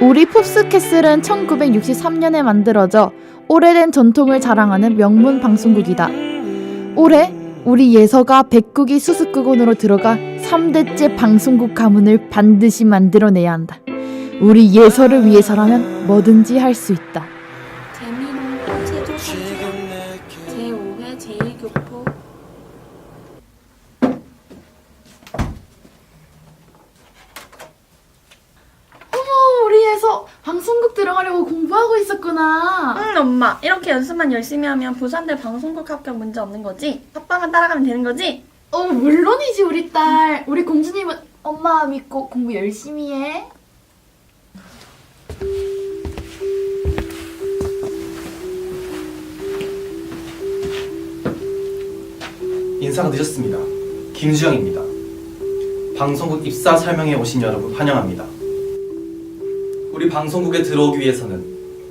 우리 풋스캐슬은 1963년에 만들어져 오래된 전통을 자랑하는 명문 방송국이다. 올해 우리 예서가 백국이 수습국원으로 들어가 3대째 방송국 가문을 반드시 만들어내야 한다. 우리 예서를 위해서라면 뭐든지 할 수 있다. 공부하고 있었구나. 응 엄마 이렇게 연습만 열심히 하면 부산대 방송국 합격 문제 없는 거지? 아빠만 따라가면 되는 거지? 어, 물론이지 우리 딸. 우리 공주님은 엄마 믿고 공부 열심히 해. 인사가 늦었습니다. 김주영입니다. 방송국 입사 설명회 오신 여러분 환영합니다. 우리 방송국에 들어오기 위해서는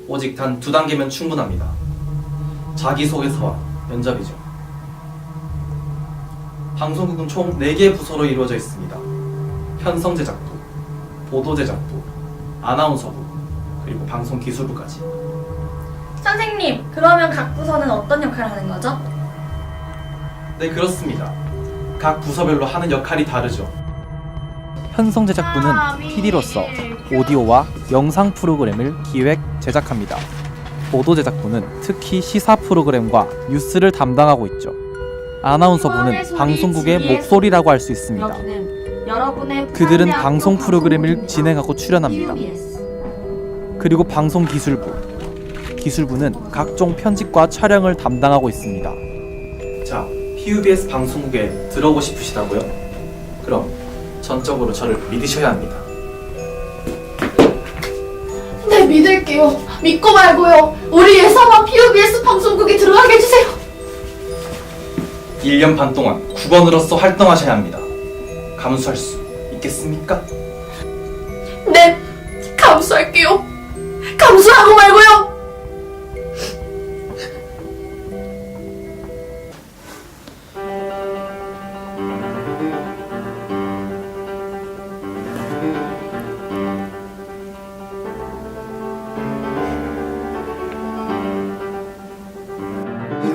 오직 단 두 단계면 충분합니다. 자기소개서와 면접이죠. 방송국은 총 4개 부서로 이루어져 있습니다. 편성제작부, 보도제작부, 아나운서부, 그리고 방송기술부까지. 선생님 그러면 각 부서는 어떤 역할을 하는 거죠? 네, 그렇습니다. 각 부서별로 하는 역할이 다르죠. 편성 제작부는 PD로서 오디오와 영상 프로그램을 기획, 제작합니다. 보도 제작부는 특히 시사 프로그램과 뉴스를 담당하고 있죠. 아나운서부는 방송국의 목소리라고 할 수 있습니다. 그들은 방송 프로그램을 방송국입니다. 진행하고 출연합니다. 그리고 방송 기술부. 기술부는 각종 편집과 촬영을 담당하고 있습니다. 자, PUBS 방송국에 들어오고 싶으시다고요? 그럼 전적으로 저를 믿으셔야 합니다. 네, 믿을게요. 믿고 말고요. 우리 예서만 PUBS 방송국에 들어가게 해주세요. 1년 반 동안 국원으로서 활동하셔야 합니다. 감수할 수 있겠습니까? 네, 감수할게요. 감수하고 말고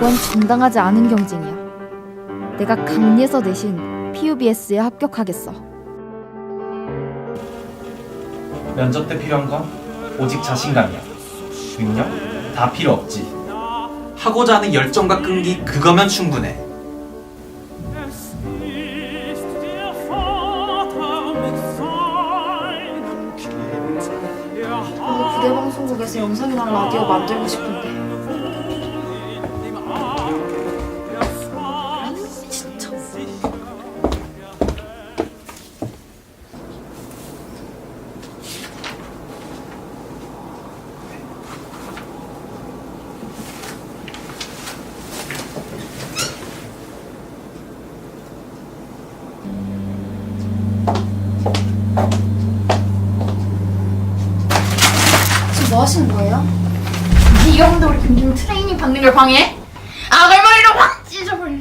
요. 이건 정당하지 않은 경쟁이야. 내가 강예서 대신 PUBS에 합격하겠어. 면접 때 필요한 건 오직 자신감이야. 능력 다 필요 없지. 하고자 하는 열정과 끈기 그거면 충분해. 저도 부대 방송국에서 영상이랑 라디오 만들고 싶은데 뭐 하시는 거예요? 네가 근데 우리 김준우 트레이닝 받는 걸 방해해? 아갈머리로 확 찢어버려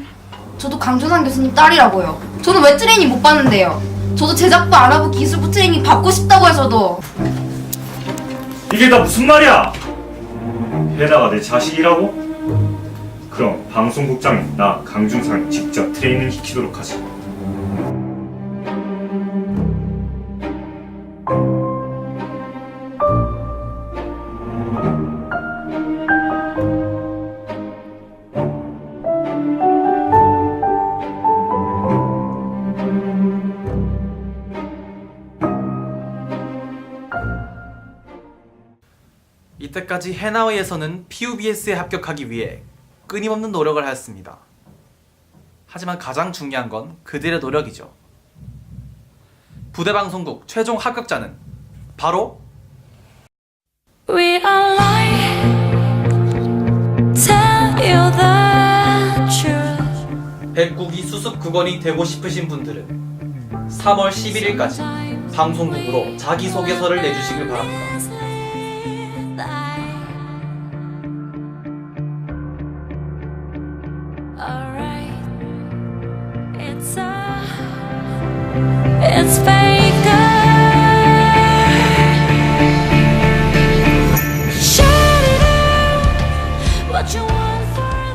저도 강준환 교수님 딸이라고요. 저는 왜 트레이닝 못 받는데요? 저도 제작부 아나부 기술부 트레이닝 받고 싶다고 해서도 이게 다 무슨 말이야? 게다가 내 자식이라고? 그럼 방송국장이 나 강준상 직접 트레이닝 시키도록 하지. 이때까지 해나웨이에서는 PUBS에 합격하기 위해 끊임없는 노력을 하였습니다. 하지만 가장 중요한 건 그들의 노력이죠. 부대 방송국 최종 합격자는 바로 We are lying. Tell you the truth. 백국이 수습 국원이 되고 싶으신 분들은 3월 11일까지 방송국으로 자기소개서를 내주시길 바랍니다. It's fate.